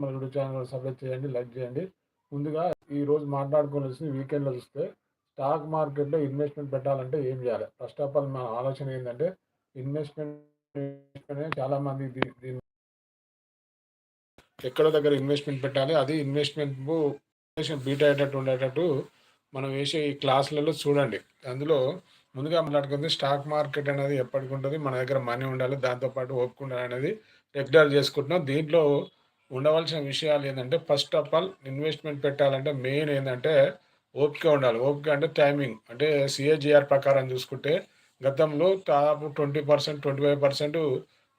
మన YouTube channel subscribe చేయండి like చేయండి. ముందుగా ఈ రోజు మాట్లాడుకోవాల్సింది వీకెండ్లో చూస్తే స్టాక్ మార్కెట్లో ఇన్వెస్ట్మెంట్ పెట్టాలంటే ఏం చేయాలి? ఫస్ట్ ఆఫ్ ఆల్ మన ఆలోచన ఏంటంటే ఇన్వెస్ట్మెంట్ చాలా మంది దీన్ని ఎక్కడో దగ్గర ఇన్వెస్ట్మెంట్ పెట్టాలి. అది ఇన్వెస్ట్మెంట్ బీట్ అయ్యేటట్టు ఉండేటట్టు మనం వేసే ఈ క్లాసులలో చూడండి. అందులో ముందుగా మాట్లాడుకుంది స్టాక్ మార్కెట్ అనేది ఎప్పటికి ఉంటుంది? మన దగ్గర మనీ ఉండాలి దాంతోపాటు ఓపిక అనేది రెగ్యులర్ చేసుకుంటున్నాం. దీంట్లో ఉండవలసిన విషయాలు ఏంటంటే ఫస్ట్ ఆఫ్ ఆల్ ఇన్వెస్ట్మెంట్ పెట్టాలంటే మెయిన్ ఏంటంటే ఓపిక ఉండాలి. ఓపిక అంటే టైమింగ్ అంటే సిఏజిఆర్ ప్రకారం చూసుకుంటే గతంలో దాదాపు twenty percent twenty five percent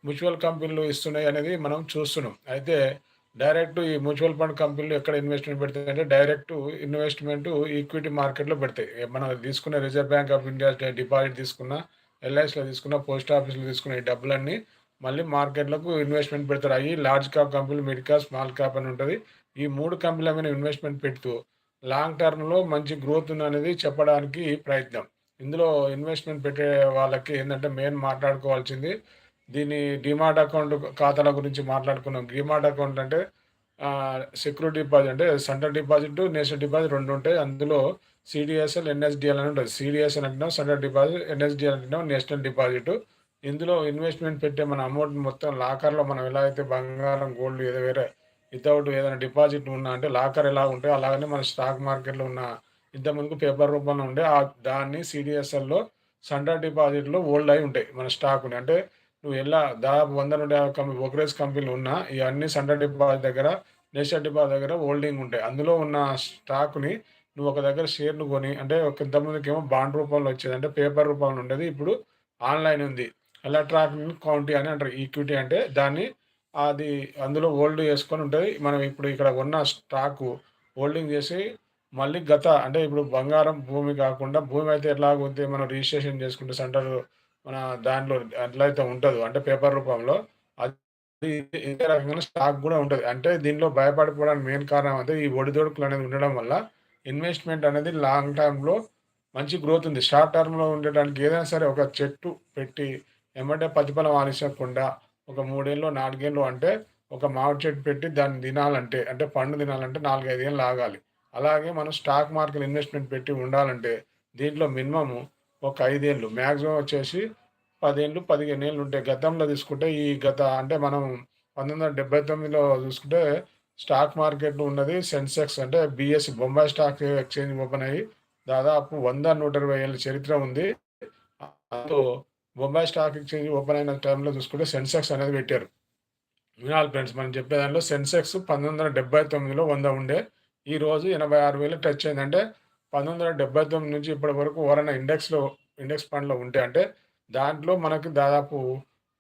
mutual కంపెనీలు ఇస్తున్నాయి అనేది మనం చూస్తున్నాం. అయితే డైరెక్ట్ ఈ మ్యూచువల్ ఫండ్ కంపెనీలు ఎక్కడ ఇన్వెస్ట్మెంట్ పెడతాయి అంటే డైరెక్ట్ ఇన్వెస్ట్మెంట్ ఈక్విటీ మార్కెట్లో పెడతాయి. మనం తీసుకున్న Reserve Bank of India deposit తీసుకున్న ఎల్ఐసిలో తీసుకున్న పోస్ట్ ఆఫీస్లో తీసుకున్న ఈ డబ్బులన్నీ మళ్ళీ మార్కెట్లకు ఇన్వెస్ట్మెంట్ పెడతారు. అవి లార్జ్ క్యాప్ కంపెనీలు మిడ్ క్యాప్ స్మాల్ క్యాప్ అని ఉంటుంది. ఈ మూడు కంపెనీల మీద ఇన్వెస్ట్మెంట్ పెడుతూ లాంగ్ టర్మ్లో మంచి గ్రోత్ ఉంది అనేది చెప్పడానికి ప్రయత్నం. ఇందులో ఇన్వెస్ట్మెంట్ పెట్టే వాళ్ళకి ఏంటంటే మెయిన్ మాట్లాడుకోవాల్సింది దీని డిమాట్ అకౌంట్ ఖాతాల గురించి మాట్లాడుకున్నాం. డిమాట్ అకౌంట్ అంటే సెక్యూరిటీ డిపాజిట్ అంటే సెంట్రల్ డిపాజిట్ నేషనల్ డిపాజిట్ రెండు ఉంటాయి. అందులో సిడిఎస్ఎల్ ఎన్ఎస్డిఎల్ అని ఉంటుంది. సిడిఎస్ఎల్ అంటున్నాం సెంట్రల్ డిపాజిట్ ఎన్ఎస్డిఎల్ అంటున్నాం నేషనల్ డిపాజిట్ ఇందులో ఇన్వెస్ట్మెంట్ పెట్టే మన అమౌంట్ మొత్తం లాకర్లో మనం ఎలా అయితే బంగారం గోల్డ్ ఏదో వేరే వితౌట్ ఏదైనా డిపాజిట్ ఉన్నా అంటే లాకర్ ఎలా ఉంటే అలాగనే మన స్టాక్ మార్కెట్లో ఉన్న ఇంతకుముందు పేపర్ రూపంలో ఉండే ఆ దాన్ని సిడిఎస్ఎల్లో సెంట్రల్ డిపాజిట్లో ఓల్డ్ అయి ఉంటాయి మన స్టాక్ని అంటే నువ్వు ఎలా దాదాపు వంద నుండి యాభై కంపెనీ బ్రోకరేజ్ కంపెనీలు ఉన్నా ఇవన్నీ సెంట్రల్ డిపాజిట్ దగ్గర నేషనల్ డిపాజిట్ దగ్గర హోల్డింగ్ ఉంటాయి. అందులో ఉన్న స్టాక్ని నువ్వు ఒక దగ్గర షేర్ను కొని అంటే ఒక ఇంతమందికి ఏమో బాండ్ రూపంలో వచ్చేది. అంటే పేపర్ రూపంలో ఉండేది. ఇప్పుడు ఆన్లైన్ ఉంది. ఎలక్ట్రానిక్ కౌంటీ అని అంటారు. ఈక్విటీ అంటే దాన్ని అది అందులో హోల్డ్ చేసుకొని ఉంటుంది. మనం ఇప్పుడు ఇక్కడ ఉన్న స్టాకు హోల్డింగ్ చేసి మళ్ళీ గత అంటే ఇప్పుడు బంగారం భూమి కాకుండా భూమి అయితే ఎట్లాగైతే మనం రిజిస్ట్రేషన్ చేసుకుంటే సెంటర్ మన దాంట్లో ఎట్లయితే ఉంటుందో. అంటే పేపర్ రూపంలో అది ఇదే రకంగా స్టాక్ కూడా ఉంటుంది. అంటే దీనిలో భయపడిపోవడానికి మెయిన్ కారణం అంటే ఈ ఒడిదొడుకులు అనేది ఉండడం వల్ల ఇన్వెస్ట్మెంట్ అనేది లాంగ్ టర్మ్లో మంచి గ్రోత్ ఉంది. షార్ట్ టర్మ్లో ఉండడానికి ఏదైనా సరే ఒక చెట్టు పెట్టి ఏమంటే ప్రతిఫలం ఆనించకుండా ఒక మూడేళ్ళు నాలుగేళ్ళు అంటే ఒక మామిడి చెట్టు పెట్టి దాన్ని తినాలంటే అంటే పండు తినాలంటే నాలుగైదేళ్ళు ఆగాలి. అలాగే మనం స్టాక్ మార్కెట్ ఇన్వెస్ట్మెంట్ పెట్టి ఉండాలంటే దీంట్లో మినిమము ఒక ఐదేళ్ళు మ్యాక్సిమం వచ్చేసి పదేళ్ళు పదిహేను ఏళ్ళు ఉంటాయి గతంలో తీసుకుంటే ఈ గత అంటే మనం పంతొమ్మిది వందల డెబ్బై తొమ్మిదిలో చూసుకుంటే స్టాక్ మార్కెట్లో ఉన్నది సెన్సెక్స్ అంటే BSC Bombay stock exchange open అయ్యి దాదాపు వంద నూట ఇరవై ఏళ్ళ చరిత్ర ఉంది. అందులో బొంబాయి స్టాక్ ఎక్స్చేంజ్ ఓపెన్ అయిన టైంలో చూసుకుంటే సెన్సెక్స్ అనేది పెట్టారు. వినాలి ఫ్రెండ్స్ మనం చెప్పే దాంట్లో సెన్సెక్స్ పంతొమ్మిది వందల డెబ్బై తొమ్మిదిలో వంద ఉండే. ఈ రోజు ఎనభై ఆరు వేలు టచ్ అయిందంటే పంతొమ్మిది వందల డెబ్బై తొమ్మిది నుంచి ఇప్పటి వరకు ఎవరైనా ఇండెక్స్లో ఇండెక్స్ ఫండ్లో ఉంటే అంటే దాంట్లో మనకి దాదాపు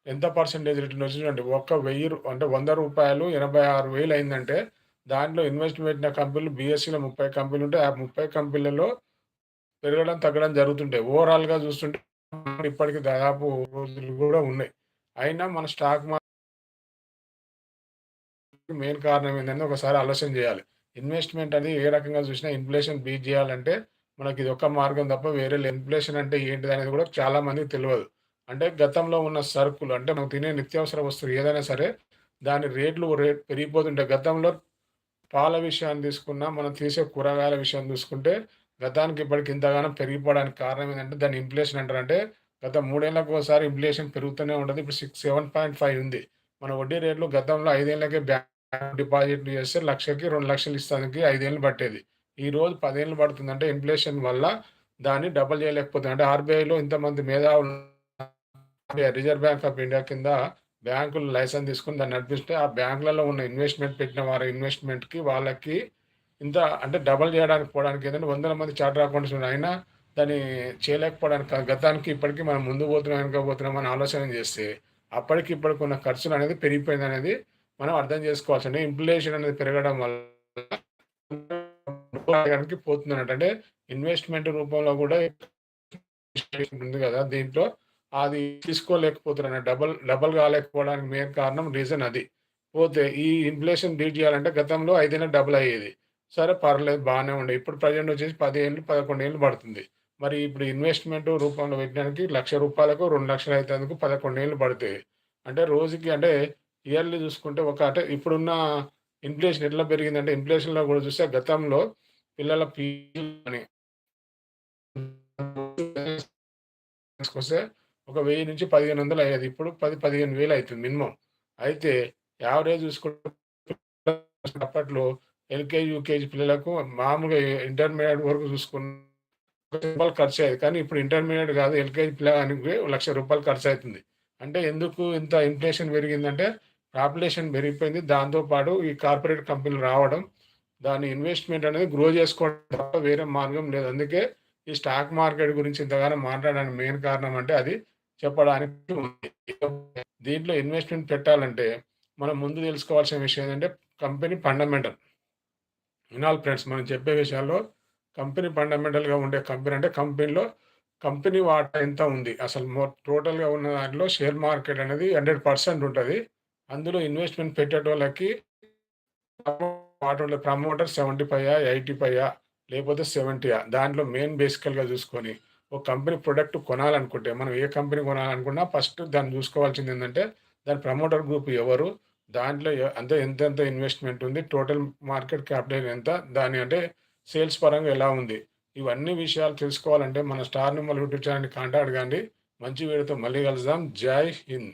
ఎంత పర్సెంటేజ్ రిటర్న్ వచ్చిందంటే ఒక్క వెయ్యి అంటే వంద రూపాయలు ఎనభై ఆరు వేలు అయిందంటే దాంట్లో ఇన్వెస్ట్ పెట్టిన కంపెనీలు బీఎస్సీలో ముప్పై కంపెనీలు ఉంటే ఆ ముప్పై కంపెనీలలో పెరగడం తగ్గడం జరుగుతుంటాయి ఓవరాల్గా చూస్తుంటే ఇప్పటికి దాదాపు రోజులు కూడా ఉన్నాయి. అయినా మన స్టాక్ మార్కెట్ మెయిన్ కారణం ఏంటంటే ఒకసారి ఆలోచన చేయాలి. ఇన్వెస్ట్మెంట్ అనేది ఏ రకంగా చూసినా ఇన్ఫ్లేషన్ బీట్ చేయాలంటే మనకి ఇది ఒక మార్గం తప్ప వేరే ఇన్ఫ్లేషన్ అంటే ఏంటిది అనేది కూడా చాలా మందికి తెలియదు. అంటే గతంలో ఉన్న సరుకులు అంటే మనం తినే నిత్యావసర వస్తువులు ఏదైనా సరే దాని రేట్లు రేట్ పెరిగిపోతుంటే గతంలో పాల విషయాన్ని తీసుకున్నా మనం తీసే కూరగాయల విషయం చూసుకుంటే గతానికి ఇప్పటికి ఇంతగానో పెరిగిపోవడానికి కారణం ఏంటంటే దాన్ని ఇన్ఫ్లేషన్ అంటారంటే గత మూడేళ్ళకు ఒకసారి ఇన్ఫ్లేషన్ పెరుగుతూనే ఉంటుంది ఇప్పుడు సిక్స్ సెవెన్ పాయింట్ ఫైవ్ ఉంది. మన వడ్డీ రేట్లు గతంలో ఐదేళ్ళకే బ్యాంక్ డిపాజిట్లు చేస్తే లక్షకి రెండు లక్షలు ఇస్తానికి ఐదేళ్ళు పట్టేది. ఈ రోజు పదేళ్ళు పడుతుందంటే ఇన్ఫ్లేషన్ వల్ల దాన్ని డబల్ చేయలేకపోతుంది అంటే ఆర్బీఐలో ఇంతమంది మేధావులు రిజర్వ్ బ్యాంక్ ఆఫ్ ఇండియా కింద బ్యాంకులు లైసెన్స్ తీసుకుని దాన్ని నడిపిస్తే ఆ బ్యాంకులలో ఉన్న ఇన్వెస్ట్మెంట్ పెట్టిన వారి ఇన్వెస్ట్మెంట్కి వాళ్ళకి ఇంత అంటే డబల్ చేయడానికి పోవడానికి ఏంటంటే వందల మంది చార్టర్ అకౌంట్స్ ఉన్నాయి అయినా దాన్ని చేయలేకపోవడానికి గతానికి ఇప్పటికీ మనం ముందు పోతున్నాం వెనుక పోతున్నాం అని ఆలోచన చేస్తే అప్పటికి ఇప్పటికి ఉన్న ఖర్చులు అనేది పెరిగిపోయింది అనేది మనం అర్థం చేసుకోవాల్సి అంటే ఇన్ఫ్లేషన్ అనేది పెరగడం వల్ల పోతుంది అన్నట్టు. అంటే ఇన్వెస్ట్మెంట్ రూపంలో కూడా ఉంది కదా దీంట్లో. అది తీసుకోలేకపోతున్నారు డబల్ డబల్ కాలేకపోవడానికి మెయిన్ కారణం రీజన్ అది. పోతే ఈ ఇన్ఫ్లేషన్ డీట్ చేయాలంటే గతంలో ఐదైనా డబుల్ అయ్యేది. సరే పర్లేదు బాగానే ఉండే. ఇప్పుడు ప్రజెంట్ వచ్చేసి పది ఏళ్ళు పదకొండు ఏళ్ళు పడుతుంది. మరి ఇప్పుడు ఇన్వెస్ట్మెంట్ రూపంలో పెట్టడానికి లక్ష రూపాయలకు రెండు లక్షలు అయితే పదకొండు ఏళ్ళు పడుతాయి అంటే రోజుకి అంటే ఇయర్లీ చూసుకుంటే ఒక అంటే ఇప్పుడున్న ఇన్ఫ్లేషన్ ఎట్లా పెరిగిందంటే ఇన్ఫ్లేషన్‌లో కూడా చూస్తే గతంలో పిల్లల ఫీజు అని తీసుకొస్తే ఒక వెయ్యి నుంచి 1500 అయ్యేది. ఇప్పుడు పది పదిహేను వేలు అవుతుంది మినిమం. అయితే యావరేజ్ చూసుకుంటే అప్పట్లో ఎల్‌కేజీ, యూకేజీ పిల్లలకు మామూలుగా ఇంటర్మీడియట్ వరకు చూసుకున్న రూపాయలు ఖర్చయ్యేది. కానీ ఇప్పుడు ఇంటర్మీడియట్ కాదు ఎల్‌కేజీ పిల్లగానికి రూ. 1,00,000 ఖర్చయితుంది. అంటే ఎందుకు ఇంత ఇన్ఫ్లేషన్ పెరిగిందంటే పాపులేషన్ పెరిగిపోయింది. దాంతో పాటు ఈ కార్పొరేట్ కంపెనీలు రావడం, దాని ఇన్వెస్ట్‌మెంట్ అనేది గ్రో చేసుకోవడం తప్ప వేరే మార్గం లేదు. అందుకే ఈ స్టాక్ మార్కెట్ గురించి ఇంతగానో మాట్లాడడానికి మెయిన్ కారణం అంటే అది చెప్పడానికి ఉంది. దీంట్లో ఇన్వెస్ట్‌మెంట్ పెట్టాలంటే మనం ముందు తెలుసుకోవాల్సిన విషయం ఏంటంటే కంపెనీ ఫండమెంటల్. వినాలి ఫ్రెండ్స్ మనం చెప్పే విషయాల్లో కంపెనీ ఫండమెంటల్‌గా ఉండే కంపెనీ అంటే కంపెనీలో కంపెనీ వాటా ఎంత ఉంది? అసలు మో టోటల్‌గా ఉన్న దాంట్లో షేర్ మార్కెట్ అనేది హండ్రెడ్ పర్సెంట్ ఉంటుంది అందులో ఇన్వెస్ట్‌మెంట్ పెట్టేటోళ్ళకి వాటోళ్ళ ప్రమోటర్ 75ఆ, 85ఆ లేకపోతే 70ఆ దాంట్లో మెయిన్ బేసికల్‌గా చూసుకొని ఒక కంపెనీ ప్రొడక్ట్ కొనాలనుకుంటే మనం ఏ కంపెనీ కొనాలనుకున్నా ఫస్ట్ దాన్ని చూసుకోవాల్సింది ఏంటంటే దాని ప్రమోటర్ గ్రూప్ ఎవరు? దాంట్లో అంటే ఎంతెంత ఇన్వెస్ట్‌మెంట్ ఉంది? టోటల్ మార్కెట్ క్యాపిటల్ ఎంత? దాని అంటే సేల్స్ పరంగా ఎలా ఉంది? ఇవన్నీ విషయాలు తెలుసుకోవాలంటే మన స్టార్ నిర్మల్ యూట్యూబ్ ఛానల్ని కాంటాక్ట్ కాండి. మంచి వీడియోతో మళ్ళీ కలుద్దాం. జై హింద్.